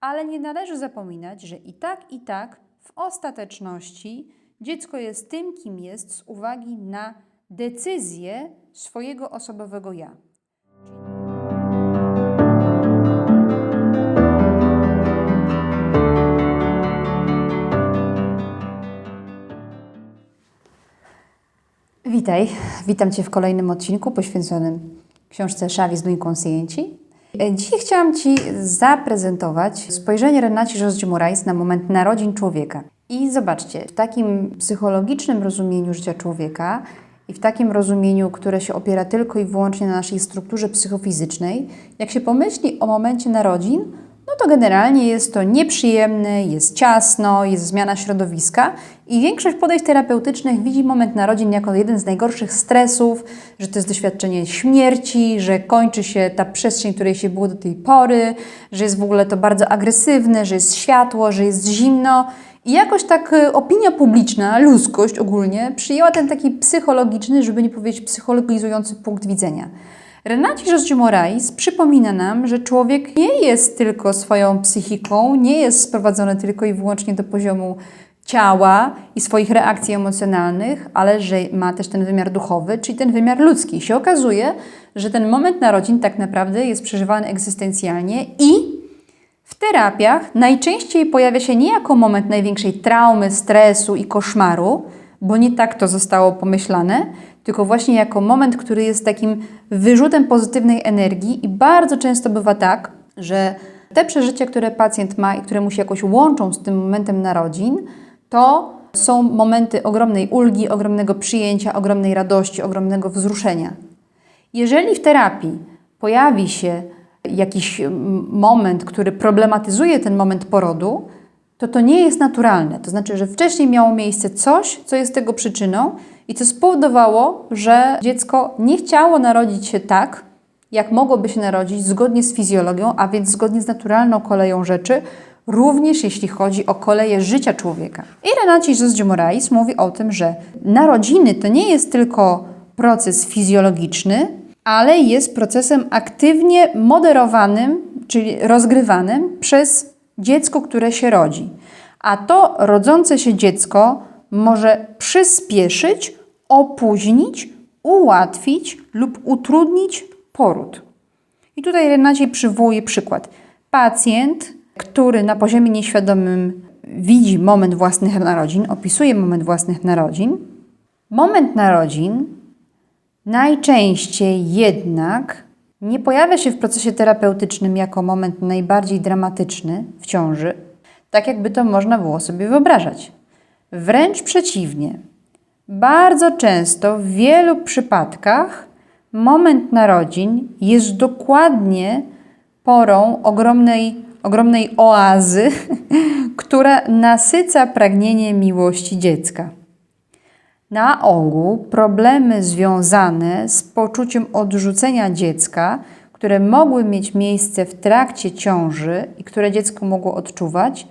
Ale nie należy zapominać, że i tak, i tak w ostateczności dziecko jest tym, kim jest z uwagi na decyzję swojego osobowego ja. Witaj, witam Cię w kolejnym odcinku poświęconym książce Chavis du Inconscienti. Dzisiaj chciałam Ci zaprezentować spojrzenie Renaci Moraes na moment narodzin człowieka. I zobaczcie, w takim psychologicznym rozumieniu życia człowieka i w takim rozumieniu, które się opiera tylko i wyłącznie na naszej strukturze psychofizycznej, jak się pomyśli o momencie narodzin, no to generalnie jest to nieprzyjemne, jest ciasno, jest zmiana środowiska i większość podejść terapeutycznych widzi moment narodzin jako jeden z najgorszych stresów, że to jest doświadczenie śmierci, że kończy się ta przestrzeń, której się było do tej pory, że jest w ogóle to bardzo agresywne, że jest światło, że jest zimno. I jakoś tak y, opinia publiczna, ludzkość ogólnie, przyjęła ten taki psychologiczny, żeby nie powiedzieć psychologizujący punkt widzenia. Renaci Jos de Moraes przypomina nam, że człowiek nie jest tylko swoją psychiką, nie jest sprowadzony tylko i wyłącznie do poziomu ciała i swoich reakcji emocjonalnych, ale że ma też ten wymiar duchowy, czyli ten wymiar ludzki. I się okazuje, że ten moment narodzin tak naprawdę jest przeżywany egzystencjalnie i w terapiach najczęściej pojawia się nie jako moment największej traumy, stresu i koszmaru, bo nie tak to zostało pomyślane, tylko właśnie jako moment, który jest takim wyrzutem pozytywnej energii i bardzo często bywa tak, że te przeżycia, które pacjent ma i które mu się jakoś łączą z tym momentem narodzin, to są momenty ogromnej ulgi, ogromnego przyjęcia, ogromnej radości, ogromnego wzruszenia. Jeżeli w terapii pojawi się jakiś mm, moment, który problematyzuje ten moment porodu, to to nie jest naturalne. To znaczy, że wcześniej miało miejsce coś, co jest tego przyczyną i co spowodowało, że dziecko nie chciało narodzić się tak, jak mogłoby się narodzić zgodnie z fizjologią, a więc zgodnie z naturalną koleją rzeczy, również jeśli chodzi o koleje życia człowieka. I Renaci Moraes mówi o tym, że narodziny to nie jest tylko proces fizjologiczny, ale jest procesem aktywnie moderowanym, czyli rozgrywanym przez dziecko, które się rodzi. A to rodzące się dziecko może przyspieszyć, opóźnić, ułatwić lub utrudnić poród. I tutaj Renacie przywołuje przykład. Pacjent, który na poziomie nieświadomym widzi moment własnych narodzin, opisuje moment własnych narodzin. Moment narodzin najczęściej jednak nie pojawia się w procesie terapeutycznym jako moment najbardziej dramatyczny w ciąży, tak jakby to można było sobie wyobrażać. Wręcz przeciwnie. Bardzo często w wielu przypadkach moment narodzin jest dokładnie porą ogromnej, ogromnej oazy, która nasyca pragnienie miłości dziecka. Na ogół problemy związane z poczuciem odrzucenia dziecka, które mogły mieć miejsce w trakcie ciąży i które dziecko mogło odczuwać,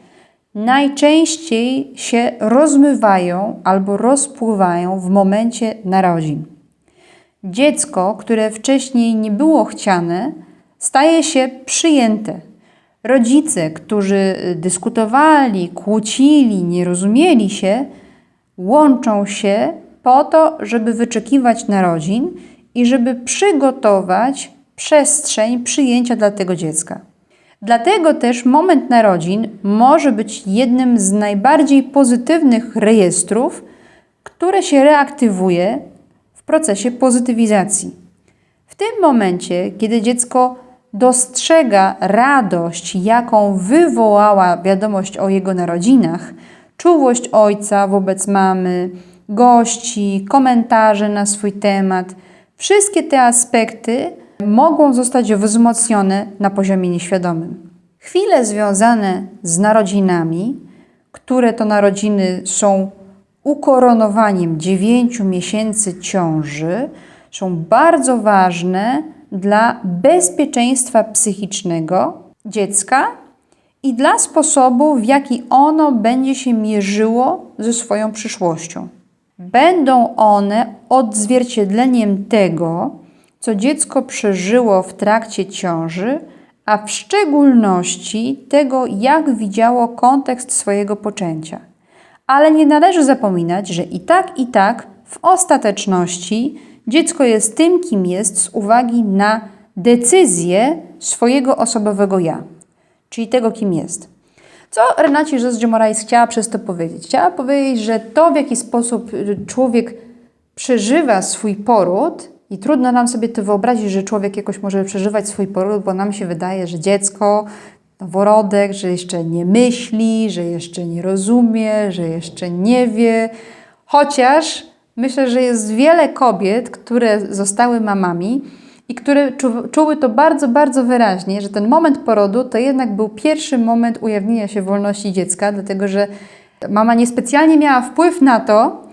najczęściej się rozmywają albo rozpływają w momencie narodzin. Dziecko, które wcześniej nie było chciane, staje się przyjęte. Rodzice, którzy dyskutowali, kłócili, nie rozumieli się, łączą się po to, żeby wyczekiwać narodzin i żeby przygotować przestrzeń przyjęcia dla tego dziecka. Dlatego też moment narodzin może być jednym z najbardziej pozytywnych rejestrów, które się reaktywuje w procesie pozytywizacji. W tym momencie, kiedy dziecko dostrzega radość, jaką wywołała wiadomość o jego narodzinach, czułość ojca wobec mamy, gości, komentarze na swój temat, wszystkie te aspekty mogą zostać wzmocnione na poziomie nieświadomym. Chwile związane z narodzinami, które to narodziny są ukoronowaniem dziewięciu miesięcy ciąży, są bardzo ważne dla bezpieczeństwa psychicznego dziecka i dla sposobu, w jaki ono będzie się mierzyło ze swoją przyszłością. Będą one odzwierciedleniem tego, co dziecko przeżyło w trakcie ciąży, a w szczególności tego, jak widziało kontekst swojego poczęcia. Ale nie należy zapominać, że i tak, i tak w ostateczności dziecko jest tym, kim jest z uwagi na decyzję swojego osobowego ja, czyli tego, kim jest. Co Renaci Rzesz-Morais chciała przez to powiedzieć? Chciała powiedzieć, że to, w jaki sposób człowiek przeżywa swój poród, i trudno nam sobie to wyobrazić, że człowiek jakoś może przeżywać swój poród, bo nam się wydaje, że dziecko, noworodek, że jeszcze nie myśli, że jeszcze nie rozumie, że jeszcze nie wie. Chociaż myślę, że jest wiele kobiet, które zostały mamami i które czu, czuły to bardzo, bardzo wyraźnie, że ten moment porodu to jednak był pierwszy moment ujawnienia się wolności dziecka, dlatego że mama niespecjalnie miała wpływ na to,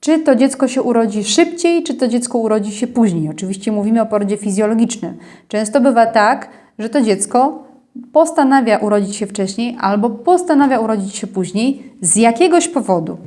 czy to dziecko się urodzi szybciej, czy to dziecko urodzi się później. Oczywiście mówimy o porodzie fizjologicznym. Często bywa tak, że to dziecko postanawia urodzić się wcześniej albo postanawia urodzić się później z jakiegoś powodu.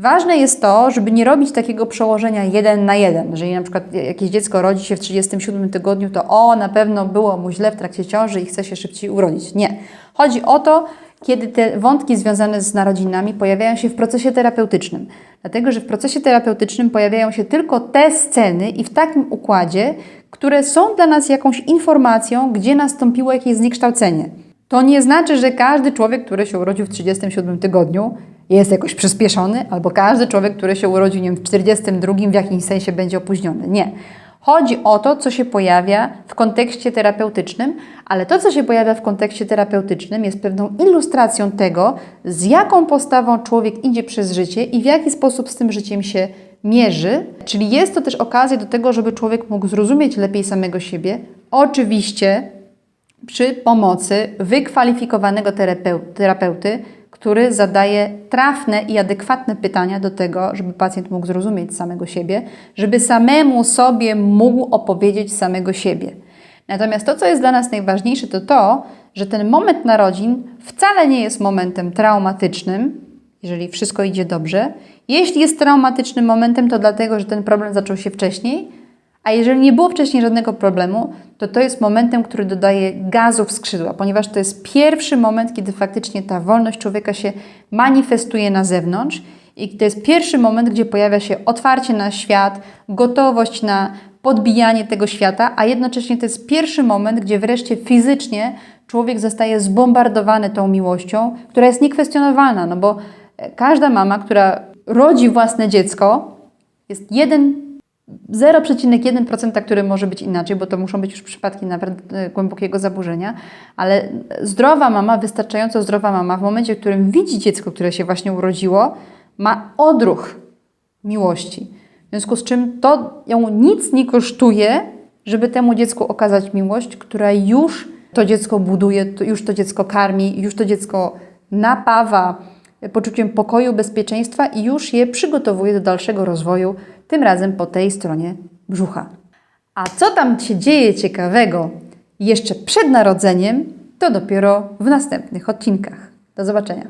Ważne jest to, żeby nie robić takiego przełożenia jeden na jeden. Jeżeli na przykład jakieś dziecko rodzi się w 37 tygodniu, to o, na pewno było mu źle w trakcie ciąży i chce się szybciej urodzić. Nie. Chodzi o to, kiedy te wątki związane z narodzinami pojawiają się w procesie terapeutycznym. Dlatego, że w procesie terapeutycznym pojawiają się tylko te sceny i w takim układzie, które są dla nas jakąś informacją, gdzie nastąpiło jakieś zniekształcenie. To nie znaczy, że każdy człowiek, który się urodził w 37 tygodniu, jest jakoś przyspieszony, albo każdy człowiek, który się urodził nie wiem, w 42 w jakimś sensie będzie opóźniony. Nie. Chodzi o to, co się pojawia w kontekście terapeutycznym, ale to, co się pojawia w kontekście terapeutycznym, jest pewną ilustracją tego, z jaką postawą człowiek idzie przez życie i w jaki sposób z tym życiem się mierzy. Czyli jest to też okazja do tego, żeby człowiek mógł zrozumieć lepiej samego siebie. Oczywiście przy pomocy wykwalifikowanego terapeuty, który zadaje trafne i adekwatne pytania do tego, żeby pacjent mógł zrozumieć samego siebie, żeby samemu sobie mógł opowiedzieć samego siebie. Natomiast to, co jest dla nas najważniejsze, to to, że ten moment narodzin wcale nie jest momentem traumatycznym, jeżeli wszystko idzie dobrze. Jeśli jest traumatycznym momentem, to dlatego, że ten problem zaczął się wcześniej, a jeżeli nie było wcześniej żadnego problemu, to to jest momentem, który dodaje gazu w skrzydła, ponieważ to jest pierwszy moment, kiedy faktycznie ta wolność człowieka się manifestuje na zewnątrz i to jest pierwszy moment, gdzie pojawia się otwarcie na świat, gotowość na podbijanie tego świata, a jednocześnie to jest pierwszy moment, gdzie wreszcie fizycznie człowiek zostaje zbombardowany tą miłością, która jest niekwestionowalna, no bo każda mama, która rodzi własne dziecko, jest jeden 0,1%, który może być inaczej, bo to muszą być już przypadki nawet e, głębokiego zaburzenia, ale zdrowa mama, wystarczająco zdrowa mama, w momencie, w którym widzi dziecko, które się właśnie urodziło, ma odruch miłości. W związku z czym to ją nic nie kosztuje, żeby temu dziecku okazać miłość, która już to dziecko buduje, już to dziecko karmi, już to dziecko napawa poczuciem pokoju, bezpieczeństwa i już je przygotowuje do dalszego rozwoju, tym razem po tej stronie brzucha. A co tam się dzieje ciekawego jeszcze przed narodzeniem, to dopiero w następnych odcinkach. Do zobaczenia.